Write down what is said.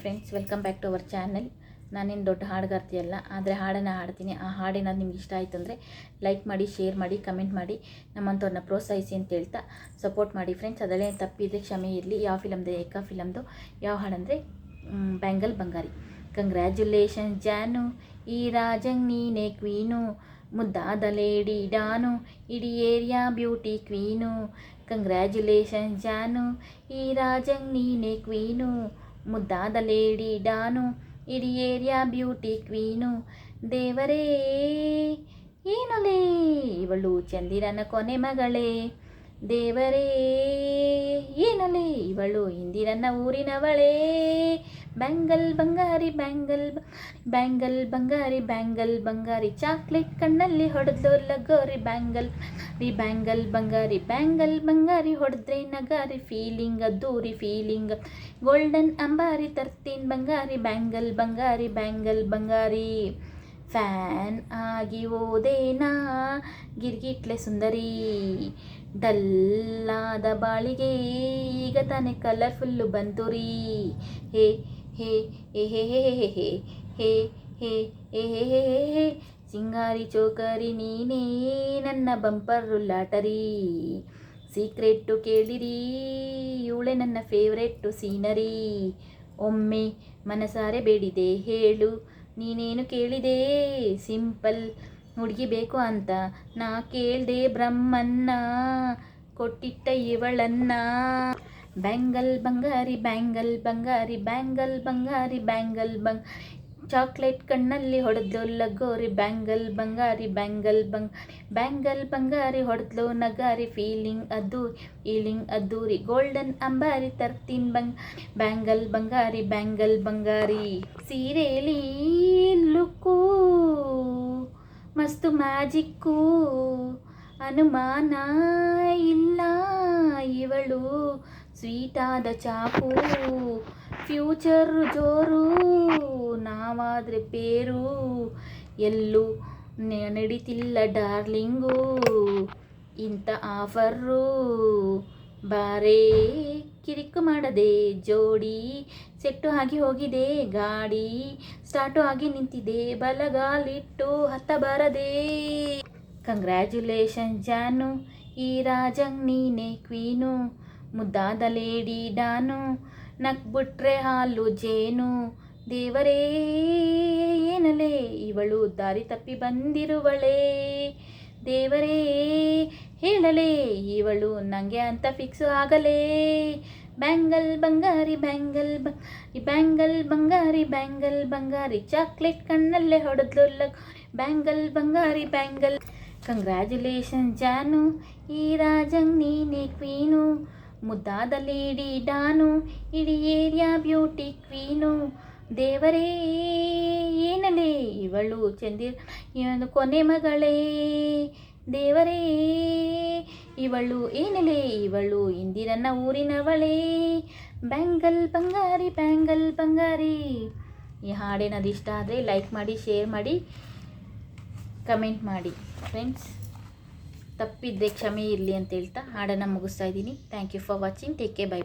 Friends welcome back to our channel ನಾನೇನು ದೊಡ್ಡ ಹಾಡುಗಾರ್ತಿಯಲ್ಲ ಆದರೆ ಹಾಡನ್ನು ಹಾಡ್ತೀನಿ. ಆ ಹಾಡೇನಾದ್ರು ನಿಮ್ಗೆ ಇಷ್ಟ ಆಯಿತು ಅಂದರೆ ಲೈಕ್ ಮಾಡಿ ಶೇರ್ ಮಾಡಿ ಕಮೆಂಟ್ ಮಾಡಿ ನಮ್ಮಂಥವ್ರನ್ನ ಪ್ರೋತ್ಸಾಹಿಸಿ ಅಂತ ಹೇಳ್ತಾ ಸಪೋರ್ಟ್ ಮಾಡಿ. ಫ್ರೆಂಡ್ಸ್ ಅದರಲ್ಲೇ ತಪ್ಪಿದ್ರೆ ಕ್ಷಮೆ ಇರಲಿ. ಯಾವ ಫಿಲಮ್ದು, ಏಕ ಫಿಲಮ್ದು, ಯಾವ ಹಾಡಂದರೆ ಬ್ಯಾಂಗಲ್ ಬಂಗಾರಿ. ಕಂಗ್ರ್ಯಾಚುಲೇಷನ್ ಜಾನು, ಈ ರಾಜಂಗ್ ನೀನೆ ಕ್ವೀನು, ಮುದ್ದಾದ ಲೇಡಿ ಡಾನು, ಇಡೀ ಏರಿಯಾ ಬ್ಯೂಟಿ ಕ್ವೀನು. ಕಂಗ್ರ್ಯಾಚುಲೇಷನ್ ಜಾನು, ಈ ರಾಜಂಗ್ ನೀನೆ ಕ್ವೀನು. ಮುದ್ದಾದ ಲೇಡಿ ಡಾನು ಇಡೀ ಏರಿಯಾ ಬ್ಯೂಟಿ ಕ್ವೀನು. ದೇವರೇ ಏನಲೇ? ಇವಳು ಚಂದಿರನ ಕೊನೆ ಮಗಳೇ. ದೇವರೇ, ಏನಲೇ ಇವಳು ಇಂದಿರನ್ನ ಊರಿನವಳೇ? ಬ್ಯಾಂಗಲ್ ಬಂಗಾರಿ, ಬ್ಯಾಂಗಲ್ ಬ್ಯಾಂಗಲ್ ಬಂಗಾರಿ ಬ್ಯಾಂಗಲ್ ಬಂಗಾರಿ, ಚಾಕ್ಲೇಟ್ ಕಣ್ಣಲ್ಲಿ ಹೊಡೆದು ಲಗೋರಿ ಬ್ಯಾಂಗಲ್ ರಿ ಬ್ಯಾಂಗಲ್ ಬಂಗಾರಿ ಬ್ಯಾಂಗಲ್ ಬಂಗಾರಿ ಹೊಡೆದ್ರೆ ನಗಾರಿ, ಫೀಲಿಂಗ್ ಅದ್ದೂರಿ, ಫೀಲಿಂಗ್ ಗೋಲ್ಡನ್ ಅಂಬಾರಿ ತರ್ತೀನ್ ಬಂಗಾರಿ, ಬ್ಯಾಂಗಲ್ ಬಂಗಾರಿ ಬ್ಯಾಂಗಲ್ ಬಂಗಾರಿ. ಫ್ಯಾನ್ ಆಗಿ ಓದೇನಾ ಗಿರ್ಗಿಟ್ಲೆ ಸುಂದರಿ ಡಲ್ಲಾದ ಬಾಳಿಗೆ ಈಗ ತಾನೇ ಕಲರ್ಫುಲ್ಲು ಬಂತು ರೀ ಹೇ ಹೇ ಹೇ ಹೇ ಹೇ ಹೇ ಹೇ ಹೇ ಹೇ ಹೇ ಹೇ ಹೇ ಹೇ ಹೇ ಸಿಂಗಾರಿ ಚೋಕರಿ ನೀನೇ ನನ್ನ ಬಂಪರ್ ಲಾಟರಿ ಸೀಕ್ರೆಟ್ಟು ಕೇಳಿರಿ ಇವಳೆ ನನ್ನ ಫೇವ್ರೆಟ್ಟು ಸೀನರಿ ಒಮ್ಮೆ ಮನಸಾರೆ ಬೇಡಿದೆ ಹೇಳು ನೀನೇನು ಕೇಳಿದೆ? ಸಿಂಪಲ್ ಹುಡುಗಿ ಬೇಕು ಅಂತ. ನಾ ಕೇಳ್ದೆ ಬ್ರಹ್ಮನ್ನ, ಕೊಟ್ಟಿಟ್ಟ ಇವಳನ್ನ. ಬ್ಯಾಂಗಲ್ ಬಂಗಾರಿ ಬ್ಯಾಂಗಲ್ ಬಂಗಾರಿ ಬ್ಯಾಂಗಲ್ ಬಂಗಾರಿ, ಬ್ಯಾಂಗಲ್ ಬಂಗ್ ಚಾಕ್ಲೇಟ್ ಕಣ್ಣಲ್ಲಿ ಹೊಡೆದ್ಲು ಲಗೋರಿ ಬ್ಯಾಂಗಲ್ ಬಂಗಾರಿ, ಬ್ಯಾಂಗಲ್ ಬಂಗ್, ಬ್ಯಾಂಗಲ್ ಬಂಗಾರಿ ಹೊಡೆದ್ಲು ನಗಾರಿ, ಫೀಲಿಂಗ್ ಅದು, ಫೀಲಿಂಗ್ ಅದ್ದೂರಿ. ಗೋಲ್ಡನ್ ಅಂಬಾರಿ ತರ್ತೀನ್ ಬಂಗ್, ಬ್ಯಾಂಗಲ್ ಬಂಗಾರಿ ಬ್ಯಾಂಗಲ್ ಬಂಗಾರಿ. ಸೀರೆಲಿ ಲುಕ್ಕು, ಮಸ್ತು ಮ್ಯಾಜಿಕ್ಕು, ಅನುಮಾನ ಇಲ್ಲ ಇವಳು. ಸ್ವೀಟಾದ ಚಾಕು ಫ್ಯೂಚರ್ ಜೋರು, ನಾವಾದರೆ ಪೇರು, ಎಲ್ಲೂ ನಡೀತಿಲ್ಲ ಡಾರ್ಲಿಂಗು, ಇಂಥ ಆಫರು ಬಾರೇ ಕಿರಿಕು ಮಾಡದೆ, ಜೋಡಿ ಸೆಟ್ಟು ಆಗಿ ಹೋಗಿದೆ, ಗಾಡಿ ಸ್ಟಾರ್ಟು ಆಗಿ ನಿಂತಿದೆ, ಬಲಗಾಲಿಟ್ಟು ಹತ್ತ ಬಾರದೆ. ಕಂಗ್ರ್ಯಾಚುಲೇಷನ್ ಜಾನು, ಈ ರಾಜಂಗ್ ನೀನೆ ಕ್ವೀನು ಮುದ್ದಾದ ಲೇಡಿ ಡಾನು ನಕ್ಬಿಟ್ರೆ ಹಾಲು ಜೇನು. ದೇವರೇ, ಏನಲೇ, ಇವಳು ದಾರಿ ತಪ್ಪಿ ಬಂದಿರುವಳೇ. ದೇವರೇ, ಹೇಳಲೇ, ಇವಳು ನನಗೆ ಅಂತ ಫಿಕ್ಸ್ ಆಗಲೇ. ಬ್ಯಾಂಗಲ್ ಬಂಗಾರಿ ಬ್ಯಾಂಗಲ್ ಬಂಗಾರಿ ಬ್ಯಾಂಗಲ್ ಬಂಗಾರಿ ಬ್ಯಾಂಗಲ್ ಬಂಗಾರಿ, ಚಾಕ್ಲೇಟ್ ಕಣ್ಣಲ್ಲೇ ಹೊಡೆದ್ಲು ಬ್ಯಾಂಗಲ್ ಬಂಗಾರಿ, ಬ್ಯಾಂಗಲ್. ಕಂಗ್ರ್ಯಾಚುಲೇಷನ್ ಜಾನು. ಈ ರಾಜಂಗ್ ನೀನೇ ಕ್ವೀನು. ಮುದ್ದಾದ ಲೇಡಿ ಡಾನು ಇಡೀ ಏರಿಯಾ ಬ್ಯೂಟಿ ಕ್ವೀನು. ದೇವರೇ, ಏನಲೇ ಇವಳು ಚಂದಿರ, ಇವನು ಕೊನೆ ಮಗಳೇ. ದೇವರೇ, ಇವಳು ಏನಲೇ ಇವಳು ಇಂದಿರನ್ನ ಊರಿನವಳೇ. ಬ್ಯಾಂಗಲ್ ಬಂಗಾರಿ ಬ್ಯಾಂಗಲ್ ಬಂಗಾರಿ. ಈ ಹಾಡೇನದು ಇಷ್ಟ ಆದರೆ ಲೈಕ್ ಮಾಡಿ, ಶೇರ್ ಮಾಡಿ, ಕಮೆಂಟ್ ಮಾಡಿ. ಫ್ರೆಂಡ್ಸ್. ತಪ್ಪಿದ್ದೆ ಕ್ಷಮೆ ಇರಲಿ ಅಂತ ಹೇಳ್ತಾ ಹಾಡನ್ನು ಮುಗಿಸ್ತಾ ಇದ್ದೀನಿ. Thank you for watching take care bye